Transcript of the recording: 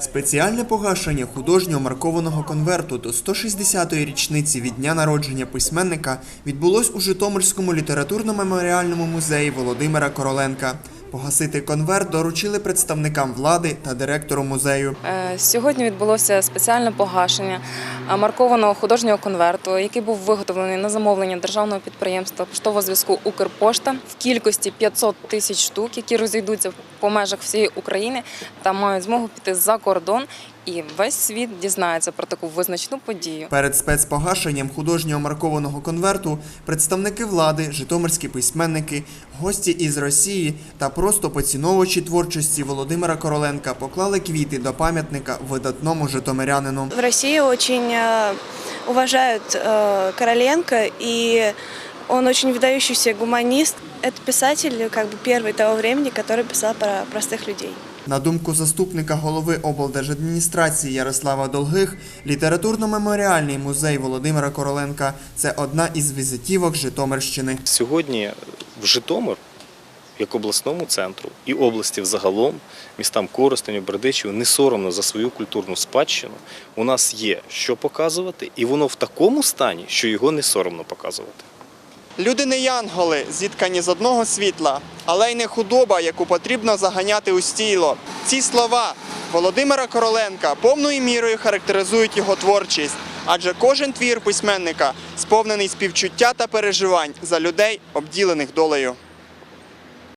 Спеціальне погашення художнього маркованого конверту до 160-ї річниці від дня народження письменника відбулось у Житомирському літературно-меморіальному музеї Володимира Короленка. Погасити конверт доручили представникам влади та директору музею. Е, Сьогодні відбулося спеціальне погашення е, маркованого художнього конверту, який був виготовлений на замовлення державного підприємства поштового зв'язку Укрпошта в кількості 500 тисяч штук, які розійдуться по межах всієї України та мають змогу піти за кордон. І весь світ дізнається про таку визначну подію. Перед спецпогашенням художнього маркованого конверту представники влади, житомирські письменники, гості із Росії та просто поціновувачі творчості Володимира Короленка поклали квіти до пам'ятника видатному житомирянину. В России очень э, уважают э, Короленко, и он очень выдающийся гуманист. Это писатель как бы первый того времени, который писал про простых людей. На думку заступника голови облдержадміністрації Ярослава Долгих, літературно-меморіальний музей Володимира Короленка це одна із візитівок Житомирщини. Сьогодні в Житомир, як обласному центру, і області взагалом, містам Коростеню, Бердичеву, не соромно за свою культурну спадщину. У нас є що показувати, і воно в такому стані, що його не соромно показувати. Люди не янголи, зіткані з одного світла, але й не худоба, яку потрібно заганяти у стіло. Ці слова Володимира Короленка повною мірою характеризують його творчість, адже кожен твір письменника сповнений співчуття та переживань за людей, обділених долею.